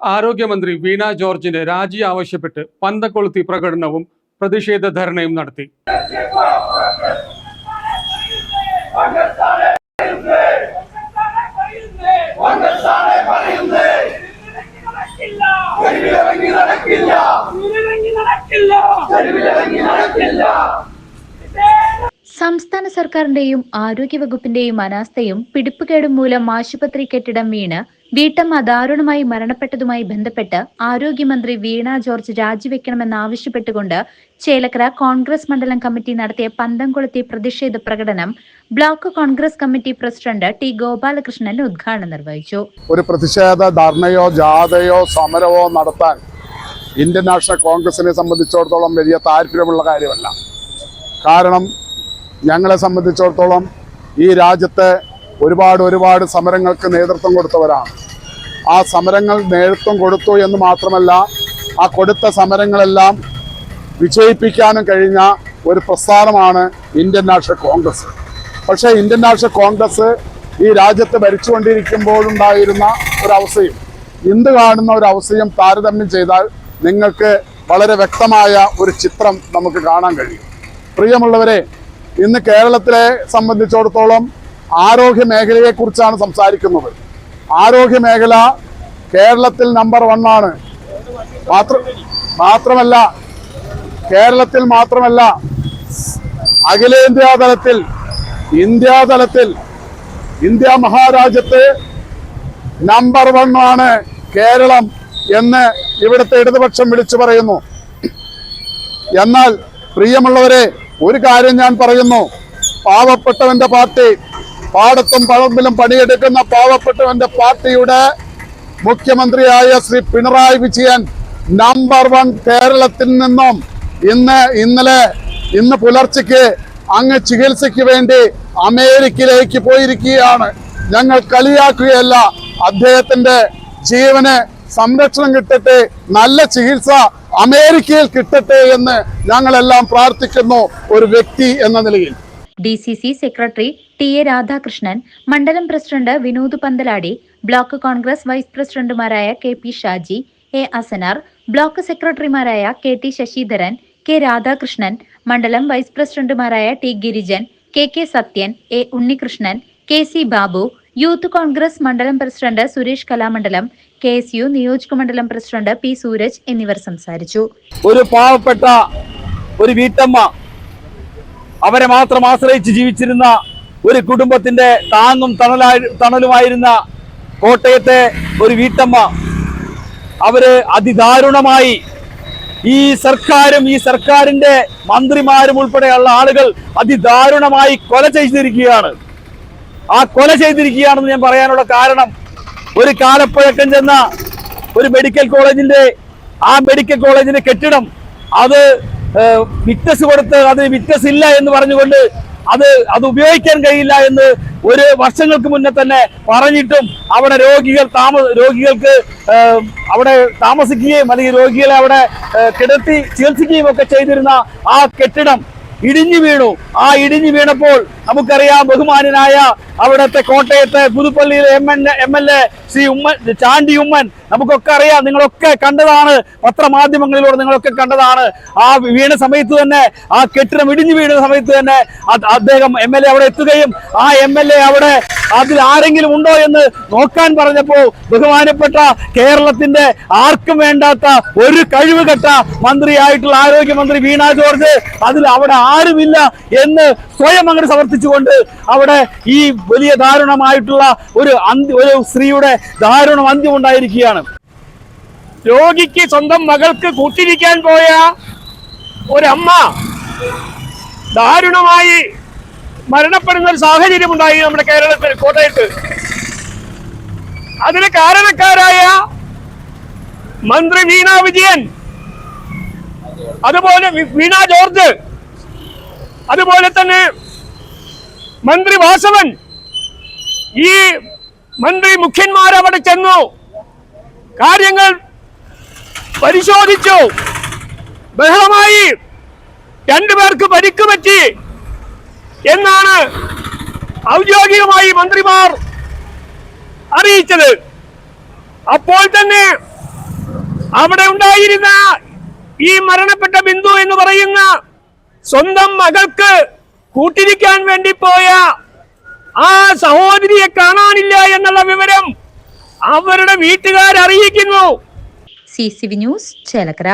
ആരോഗ്യമന്ത്രി വീണ ജോർജിന്റെ രാജി ആവശ്യപ്പെട്ട് പന്തക്കൊളുത്തി പ്രകടനവും പ്രതിഷേധ ധർണയും നടത്തി. സംസ്ഥാന സർക്കാരിന്റെയും ആരോഗ്യവകുപ്പിന്റെയും അനാസ്ഥയും പിടിപ്പുകേടും മൂലം ആശുപത്രി കെട്ടിടം വീണ് വീട്ടമ്മ ദാരുണമായി മരണപ്പെട്ടതുമായി ബന്ധപ്പെട്ട് ആരോഗ്യമന്ത്രി വീണ ജോർജ് രാജിവെക്കണമെന്നാവശ്യപ്പെട്ടുകൊണ്ട് ചേലക്കര കോൺഗ്രസ് മണ്ഡലം കമ്മിറ്റി നടത്തിയ പന്തംകൊളുത്തി പ്രതിഷേധ പ്രകടനം block Congress committee president T Gopalakrishnan ഉദ്ഘാടനം നിർവഹിച്ചു. ഒരു പ്രതിഷേധ ധർണയോ ജാഥയോ സമരമോ നടത്താൻ ഇന്ത്യൻ നാഷണൽ കോൺഗ്രസിനെ സംബന്ധിച്ചിടത്തോളം വലിയ താല്പര്യമുള്ള കാര്യമല്ല. കാരണം ഞങ്ങളെ സംബന്ധിച്ചിടത്തോളം ഈ രാജ്യത്തെ ഒരുപാട് ഒരുപാട് സമരങ്ങൾക്ക് നേതൃത്വം കൊടുത്തവരാണ്. ആ സമരങ്ങൾ നേതൃത്വം കൊടുത്തു എന്ന് മാത്രമല്ല ആ കൊടുത്ത സമരങ്ങളെല്ലാം വിജയിപ്പിക്കാനും കഴിഞ്ഞ ഒരു പ്രസ്ഥാനമാണ് ഇന്ത്യൻ നാഷണൽ കോൺഗ്രസ്. പക്ഷേ ഇന്ത്യൻ നാഷണൽ കോൺഗ്രസ് ഈ രാജ്യത്ത് ഭരിച്ചുകൊണ്ടിരിക്കുമ്പോഴുണ്ടായിരുന്ന ഒരവസ്ഥയും ഇന്ന് കാണുന്ന ഒരു അവസ്ഥയും താരതമ്യം ചെയ്താൽ നിങ്ങൾക്ക് വളരെ വ്യക്തമായ ഒരു ചിത്രം നമുക്ക് കാണാൻ കഴിയും. പ്രിയമുള്ളവരെ ഇന്ന് കേരളത്തിലെ സംബന്ധിച്ചിടത്തോളം ആരോഗ്യ മേഖലയെക്കുറിച്ചാണ് സംസാരിക്കുന്നത്. ആരോഗ്യ മേഖല കേരളത്തിൽ നമ്പർ വൺ ആണ്. മാത്ര മാത്രമല്ല കേരളത്തിൽ മാത്രമല്ല അഖിലേന്ത്യാ തലത്തിൽ ഇന്ത്യാ തലത്തിൽ ഇന്ത്യ മഹാരാജ്യത്ത് നമ്പർ വൺ ആണ് കേരളം എന്ന് ഇവിടുത്തെ ഇടതുപക്ഷം വിളിച്ചു പറയുന്നു. എന്നാൽ പ്രിയമുള്ളവരെ ഒരു കാര്യം ഞാൻ പറയുന്നു. പാവപ്പെട്ടവന്റെ പാർട്ടി പാടത്തും പറമ്പിലും പണിയെടുക്കുന്ന പാവപ്പെട്ടവന്റെ പാർട്ടിയുടെ മുഖ്യമന്ത്രിയായ ശ്രീ പിണറായി വിജയൻ നമ്പർ വൺ കേരളത്തിൽ നിന്നും ഇന്ന് ഇന്നലെ ഇന്ന് പുലർച്ചയ്ക്ക് അങ്ങ് ചികിത്സയ്ക്ക് വേണ്ടി അമേരിക്കയിലേക്ക് പോയിരിക്കുകയാണ്. ഞങ്ങൾ കളിയാക്കുകയല്ല അദ്ദേഹത്തിന്റെ ജീവന് സംരക്ഷണം കിട്ടട്ടെ നല്ല ചികിത്സ അമേരിക്കയിൽ കിട്ടട്ടെ എന്ന് ഞങ്ങളെല്ലാം പ്രാർത്ഥിക്കുന്നു ഒരു വ്യക്തി എന്ന നിലയിൽ. D secretary T A Radhakrishnan മണ്ഡലം president Vinod Panthaladi block Congress vice പ്രസിഡന്റുമാരായ K P Shaji A Asanar block സെക്രട്ടറിമാരായ K T Sasidharan K Radhakrishnan മണ്ഡലം വൈസ് പ്രസിഡന്റുമാരായ T Girijan K K Sathyan A Unnikrishnan K C Babu youth Congress മണ്ഡലം president Suresh Kalamandalam K S U നിയോജക മണ്ഡലം president P Sooraj എന്നിവർ സംസാരിച്ചു. ഒരു പാവപ്പെട്ട ഒരു വീട്ടമ്മ അവരെ മാത്രം ആശ്രയിച്ച് ജീവിച്ചിരുന്ന ഒരു കുടുംബത്തിന്റെ താങ്ങും തണലായി തണലുമായിരുന്ന കോട്ടയത്തെ ഒരു വീട്ടമ്മ അവർ അതിദാരുണമായി ഈ സർക്കാരും ഈ സർക്കാരിന്റെ മന്ത്രിമാരും ഉൾപ്പെടെയുള്ള ആളുകൾ അതിദാരുണമായി കൊല ചെയ്തിരിക്കുകയാണ്. ആ കൊല ചെയ്തിരിക്കുകയാണെന്ന് ഞാൻ പറയാനുള്ള കാരണം ഒരു കാലപ്പഴക്കം ചെന്ന ഒരു മെഡിക്കൽ കോളേജിന്റെ ആ മെഡിക്കൽ കോളേജിന്റെ കെട്ടിടം അത് വിറ്റസ് കൊടുത്ത് അത് വിറ്റസ് ഇല്ല എന്ന് പറഞ്ഞുകൊണ്ട് അത് അത് ഉപയോഗിക്കാൻ കഴിയില്ല എന്ന് ഒരു വർഷങ്ങൾക്ക് മുന്നേ തന്നെ പറഞ്ഞിട്ടും അവിടെ രോഗികൾ താമ രോഗികൾക്ക് അവിടെ താമസിക്കുകയും അല്ലെങ്കിൽ രോഗികളെ അവിടെ കിടത്തി ചികിത്സിക്കുകയും ഒക്കെ ചെയ്തിരുന്ന ആ കെട്ടിടം ഇടിഞ്ഞു വീണു. ആ ഇടിഞ്ഞു വീണപ്പോൾ നമുക്കറിയാം ബഹുമാനായ അവിടുത്തെ കോട്ടയത്തെ പുതുപ്പള്ളിയിലെ M N M L A Shri Oommen Chandy Oommen. നമുക്കൊക്കെ അറിയാം നിങ്ങളൊക്കെ കണ്ടതാണ് പത്രമാധ്യമങ്ങളിലൂടെ നിങ്ങളൊക്കെ കണ്ടതാണ്. ആ വീണ സമയത്ത് തന്നെ ആ കെട്ടിടം ഇടിഞ്ഞു വീഴുന്ന സമയത്ത് തന്നെ അദ്ദേഹം എം എൽ എ അവിടെ എത്തുകയും ആ എം എൽ എ അവിടെ അതിൽ ആരെങ്കിലും ഉണ്ടോ എന്ന് നോക്കാൻ പറഞ്ഞപ്പോൾ ബഹുമാനപ്പെട്ട കേരളത്തിന്റെ ആർക്കും വേണ്ടാത്ത ഒരു കഴിവ് കെട്ട മന്ത്രിയായിട്ടുള്ള ആരോഗ്യമന്ത്രി വീണ ജോർജ് അതിൽ അവിടെ ആരുമില്ല എന്ന് സ്വയം അങ്ങോട്ട് സമർപ്പിച്ചുകൊണ്ട് അവിടെ ഈ വലിയ ദാരുണമായിട്ടുള്ള ഒരു അന്ത്യ ഒരു സ്ത്രീയുടെ ദാരുണം അന്ത്യം ഉണ്ടായിരിക്കുകയാണ്. രോഗിക്ക് സ്വന്തം മകൾക്ക് കൂട്ടിരിക്കാൻ പോയ ഒരമ്മ ദാരുണമായി മരണപ്പെടുന്ന ഒരു സാഹചര്യം ഉണ്ടായി നമ്മുടെ കേരളത്തിൽ കോട്ടയത്ത്. അതിന് കാരണക്കാരായ മന്ത്രി വീണ വിജയൻ അതുപോലെ വീണ ജോർജ് അതുപോലെ തന്നെ മന്ത്രി വാസവൻ ഈ മന്ത്രി മുഖ്യന്മാർ അവിടെ ചെന്നു. കാര്യങ്ങൾ പരിശോധിച്ചു. ബഹളമായി രണ്ടുപേർക്ക് പരിക്ക് പറ്റി എന്നാണ് ഔദ്യോഗികമായി മന്ത്രിമാർ അറിയിച്ചത്. അപ്പോൾ തന്നെ അവിടെ ഉണ്ടായിരുന്ന ഈ മരണപ്പെട്ട ബിന്ദു എന്ന് പറയുന്ന സ്വന്തം മകൾക്ക് കൂട്ടിരിക്കാൻ വേണ്ടി പോയ ആ സഹോദരിയെ കാണാനില്ല എന്നുള്ള വിവരം അവരുടെ വീട്ടുകാർ അറിയിക്കുന്നു. C C V news Chelakkara.